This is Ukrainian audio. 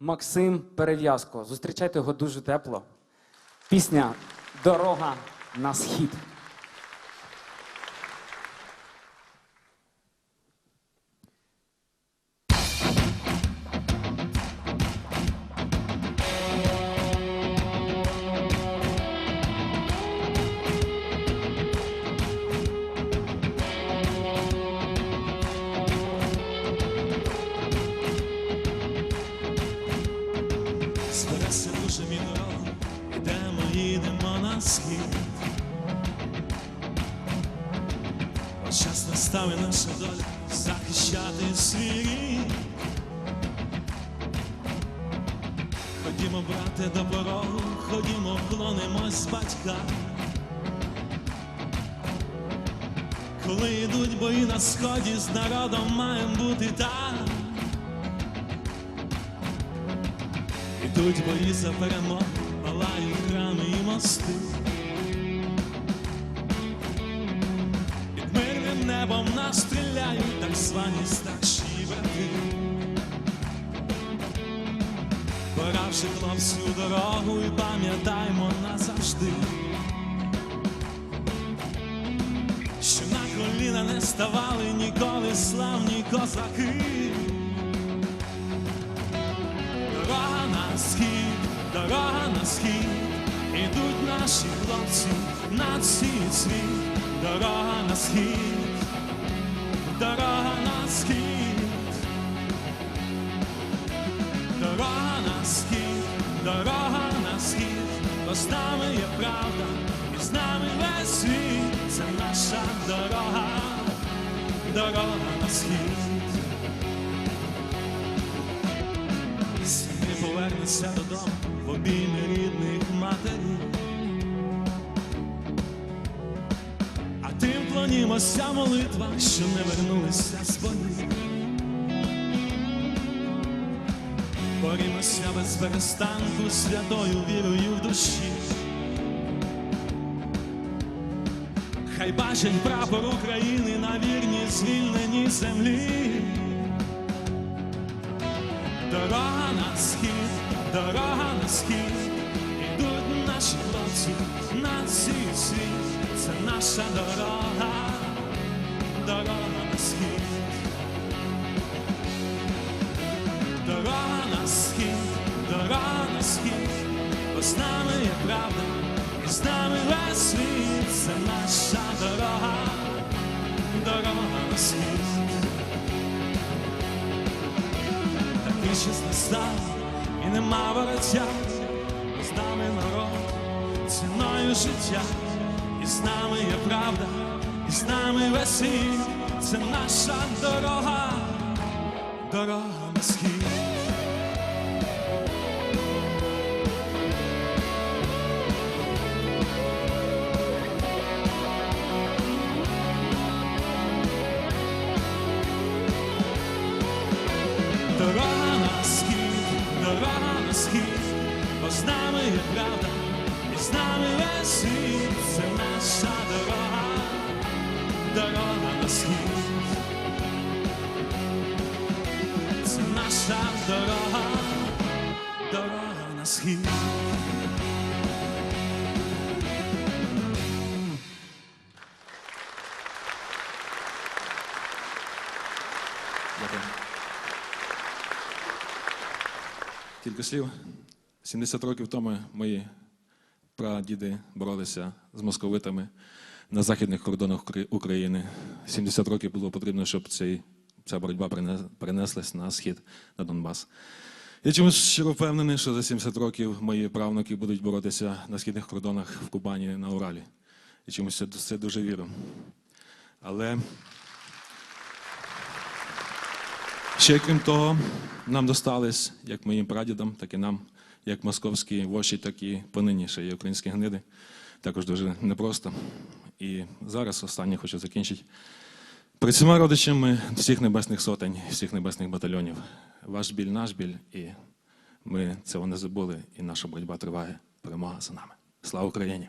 Максим Перев'язко. Зустрічайте його дуже тепло. Пісня Дорога на схід. Збереться дуже мій дорогу, ідемо, їдемо на схід. Ось час настав і наша доля захищати свій. Ходімо, брате, до порогу, ходімо, вклонимось батька. Коли йдуть бої на сході, з народом маєм бути так. Ідуть бої за перемогу, палають храми і мости. Під мирним небом нас стріляють так звані старші брати. Пора хлопці у дорогу і пам'ятаймо назавжди. Що на коліна не ставали ніколи славні козаки. На схід, дорога на схід, ідуть наші хлопці на цілий світ, дорога на схід, дорога на схід, дорога на схід, дорога на схід, бо з нами є правда, і з нами весь світ, це наша дорога, дорога на схід. Повернеться додому в обійми рідних матерів. А тим клонімося молитва, що не вернулися з боїв. Борімося без перестанку святою вірою в душі. Хай бачить прапор України на вірній звільненій землі. Дорога на схід, дорога на схід, ідуть наші хлопці на цей світ, це наша дорога, дорога на схід, дорога на схід, дорога на схід, бо з нами є правда, і з нами весь світ, це наша дорога, дорога на схід. Такий час настав і нема вороття, з нами народ, ціною життя, і з нами є правда, і з нами світ, це наша дорога, дорога дорога на схід, бо з нами є правда, і з нами весь світ, це наша дорога, дорога на схід, це наша дорога, дорога на схід. Кілька слів. 70 років тому мої прадіди боролися з московитами на західних кордонах України. 70 років було потрібно, щоб цей, ця боротьба перене- перенеслась на схід, на Донбас. Я чомусь щиро впевнений, що за 70 років мої правнуки будуть боротися на східних кордонах в Кубані на Уралі. І чомусь це дуже вірю. Але Ще крім того, нам достались, як моїм прадідам, так і нам, як московські воші, так і понині ще є українські гниди. Також дуже непросто. І зараз останнє хочу закінчити. Перед всіма родичами всіх небесних сотень, всіх небесних батальйонів. Ваш біль, наш біль, і ми цього не забули, і наша боротьба триває. Перемога за нами. Слава Україні!